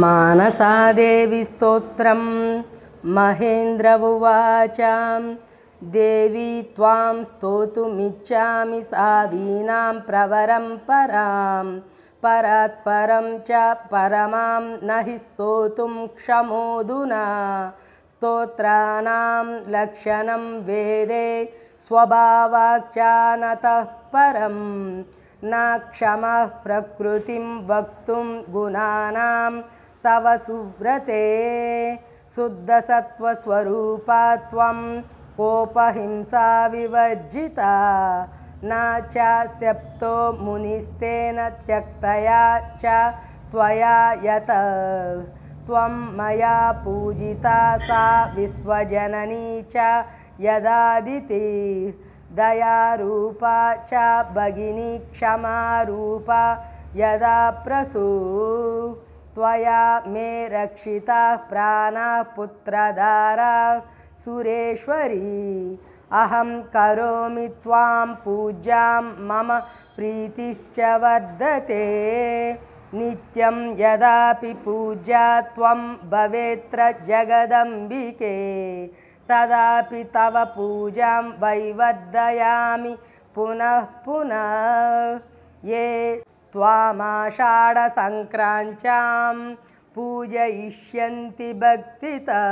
मानसादेवी स्तोत्रं महेन्द्र उवाच। देवी त्वां स्तोतुमिच्छामि सावीनां प्रवरं परां परात्परं च परमां न हि स्तोतुं क्षमोऽधुना। स्तोत्राणां लक्षणं वेदे स्वभावाख्यानतः परं न क्षमः प्रकृतिं वक्तुं गुणानां तव सुव्रते। शुद्धसत्त्वस्वरूपा त्वं कोपहिंसा विवर्जिता। न चास्यप्तो मुनिस्तेन त्यक्तया च त्वया यत। त्वं मया पूजिता सा विश्वजननी च यदादिति। दयारूपा च भगिनी क्षमारूपा यदा प्रसू त्वया मे रक्षिताः प्राणाः पुत्रधारा सुरेश्वरी। अहं करोमि त्वां पूजां मम प्रीतिश्च वर्धते। नित्यं यदापि पूजा त्वं भवेत्र जगदम्बिके। तदापि तव पूजां वैवर्धयामि पुनः पुनः। ये त्वामाषाढसङ्क्रान्त्यां पूजयिष्यन्ति भक्तितः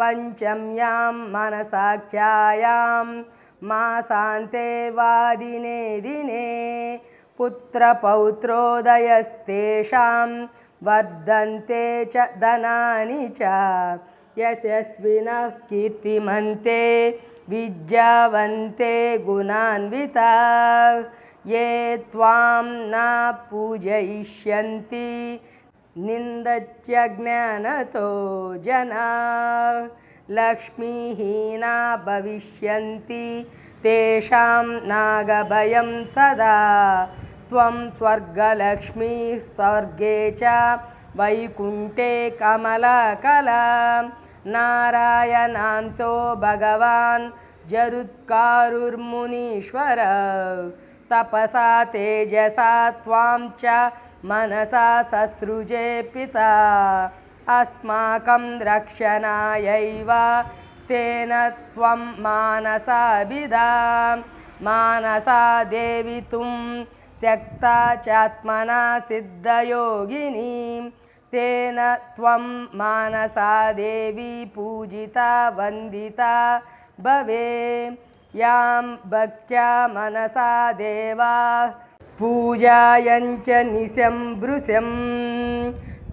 पञ्चम्यां मनसाख्यायां मासान्ते वादिने दिने पुत्रपौत्रोदयस्तेषां वर्धन्ते च धनानि च यशस्विनः कीर्तिमन्ते विद्यावन्ते गुणान्विताः ये त्वां न पूजयिष्यन्ति निन्दत्यज्ञानतो जना लक्ष्मीहीना भविष्यन्ति तेषां नागभयं सदा। त्वं स्वर्गलक्ष्मीः स्वर्गे च वैकुण्ठे कमलकला। नारायणांसो भगवान् जरुत्कारुर्मुनीश्वर तपसा तेजसा त्वां च मनसा ससृजे पिता। अस्माकं रक्षणायैव तेन त्वं मानसाभिधा मानसा देवितुं त्यक्ता चात्मना सिद्धयोगिनीं। तेन त्वं मानसा देवी पूजिता वन्दिता भवे यां भक्त्या मनसा देवाः। पूजायञ्च निशं भृशं।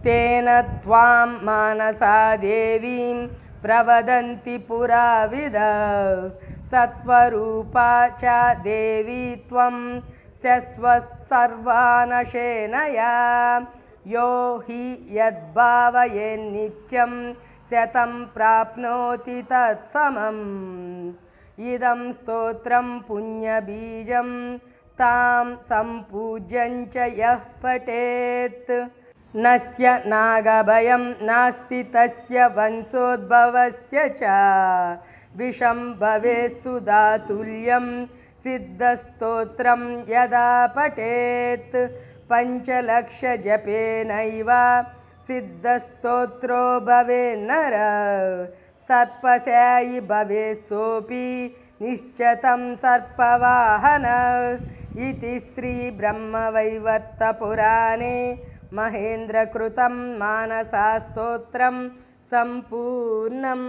तेन त्वां मानसा देवीं प्रवदन्ति पुराविद। सत्त्वरूपा च देवी त्वं सर्वानशेनया यो हि यद्भावयेन्नित्यं शतं प्राप्नोति तत्समम् इदं स्तोत्रं पुण्यबीजं तां सम्पूज्यञ्च यः पठेत्। नस्य नागभयं नास्ति तस्य वंशोद्भवस्य च। विषं भवेत् सुधातुल्यं सिद्धस्तोत्रं यदा पठेत्। पञ्चलक्षजपेनैव सिद्धस्तोत्रो भवेन्नर सर्पस्यायि भवेत् सोऽपि निश्चतं सर्पवाहन इति श्रीब्रह्मवैवर्तपुराणे महेन्द्रकृतं मानसास्तोत्रं सम्पूर्णम्